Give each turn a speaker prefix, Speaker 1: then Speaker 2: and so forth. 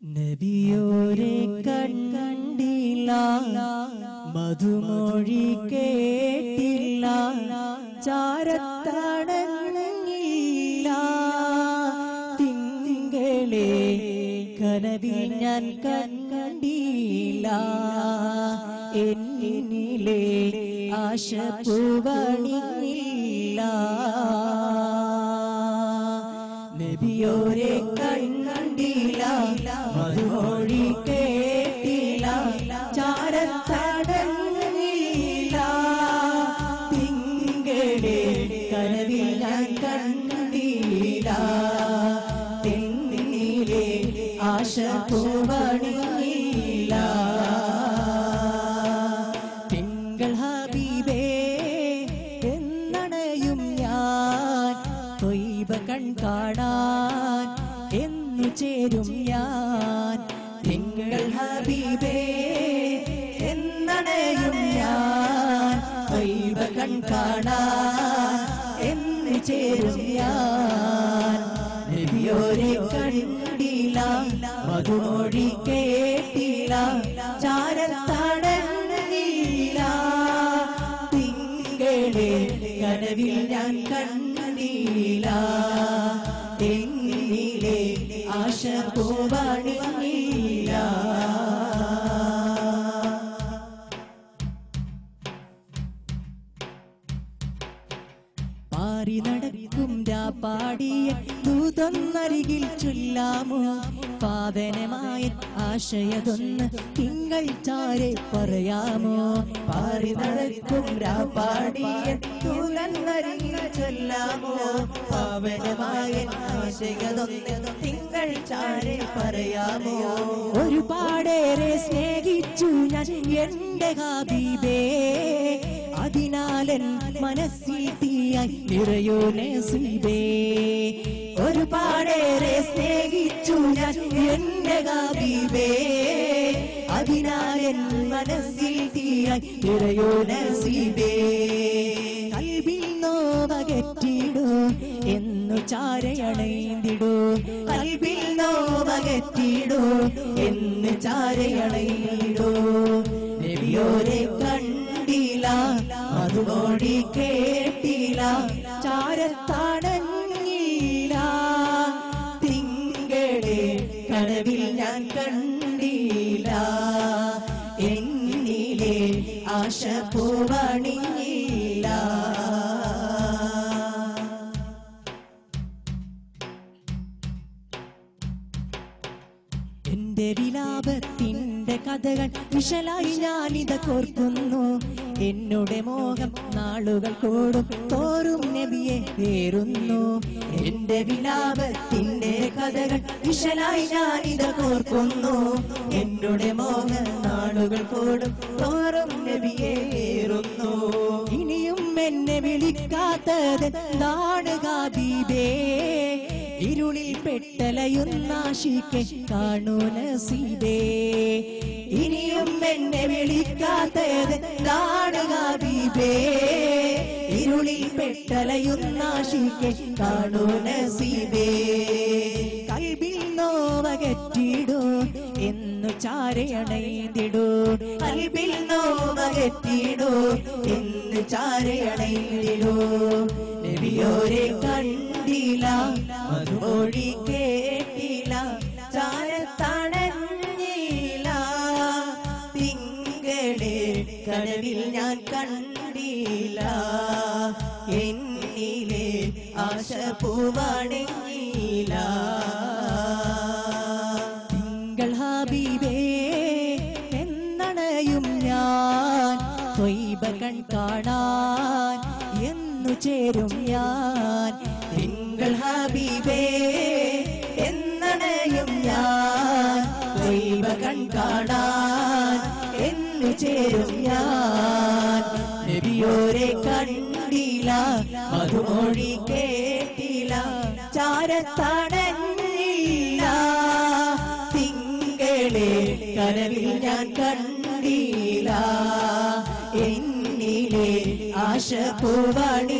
Speaker 1: നബിയോരെ കണ്ടില്ല മധുമൊഴി കേട്ടില്ല ചാരത്തടങ്ങില്ല തിങ്കളെ കനവിൽ ഞാൻ കണ്ടില്ല എന്നിലെ ആശ പൂവണിയില്ല നബിയോരെ കണ്ടില്ല മധുമൊഴി കേട്ടില്ല. ചാരത്തടങ്ങില്ല തിങ്കടെ കനവിൽ കണ്ടില്ല. തെന്നിലെ ആശ തൊയ്ബ കൺ കാണാൻ ഹബീബേ എന്നണയും ഞാൻ. എന്ന് ചേരും ഞാൻ. ഞാൻ ആശ പോവണില്ല നടക്കും പാടിയ ദൂതൊന്നരികിൽ ചൊല്ലാമോ? പാവനമായ ആശയതൊന്ന് തിങ്കൾ ചാരെ പറയാമോ? പാറി നടക്കും പാടിയ ദൂതൊന്നരികിൽ ചൊല്ലാമോ? പാവനമായ ആശയതൊന്ന് തിങ്കൾ ചാരെ പറയാമോ? ഒരുപാടേറെ സ്നേഹിച്ചു ഞാൻ എന്റെ ഹബീബേ. അതിനാലൻ മനസ്സിൽ തീയായി നിറയോ നസീബേ ഒരുപാടേറെ സ്നേഹിച്ചു ഞാൻ എന്റെ ഹബീബേ അതിനാലൻ മനസ്സിൽ തീയായി നിറയോ നസീബേ കൽബിൽ നോവകറ്റിടൂ എന്നു ചാരയണൈന്തിടൂ കൽബിൽ നോവകറ്റിടൂ എന്ന് ചാരയണൈടൂ നബിയോരെ അതുമോടി കേട്ടില്ല. ചാരത്തടങ്ങില്ല തിങ്കളെ കടവിൽ ഞാൻ കണ്ടില്ല. എന്നിലെ ആശ പൂവണില്ല എന്റെ വിലാപത്തിന്റെ കഥകൾ വിശലായി ഞാനിത കോർക്കുന്നു. എന്നോടെ മോഹം നാളുകൾ കൂടും. തോറും നബിയെ കേറുന്നു എന്റെ വിലാപത്തിന്റെ കഥകൾ വിശലായി ഞാനിത കോർക്കുന്നു എന്നുടെ മോഹം നാളുകൾ കൂടും. തോറും എന്നെ വിളിക്കാത്തത് നാടുകാബീബേ ഇരുളിൽ പെട്ടലയുന്നാശിക്കെ കാണൂ നസീബേ. ഇനിയും എന്നെ വിളിക്കാത്തത് നാടുകാബീബേ ഇരുളിൽ പെട്ടലയുന്നാശിക്കെ കാണൂ നസീബേ. കൽബിൽ നോവകറ്റിടൂ എന്നു ചാരയണൈതിടൂ കൽബിൽ നോവകറ്റിടൂ എന്ന് ചാരയണയിടൂ നബിയോരെ കണ്ടില്ല മറുമൊഴി കേട്ടില്ല ചാരത്തണഞ്ഞില്ല. തിങ്കളെ കനവിൽ ഞാൻ കണ്ടില്ല. എന്നിലെ ആശ പൂവണില്ല കാണാൻ എന്നു ചേരും ഞാൻ. തിങ്കൾ ഹബീബേ എന്നണയും ഞാൻ. ദൈവ കൺ കാണാൻ എന്നു ചേരും ഞാൻ. നബിയോരെ കണ്ടില്ല മധുമൊഴി കേട്ടില്ല ചാരത്തടങ്ങില്ല തിങ്കളെ കനവിൽ ഞാൻ കണ്ടില്ല. എന്നിലെ ആശപ്പൂവണിഞ്ഞീടാ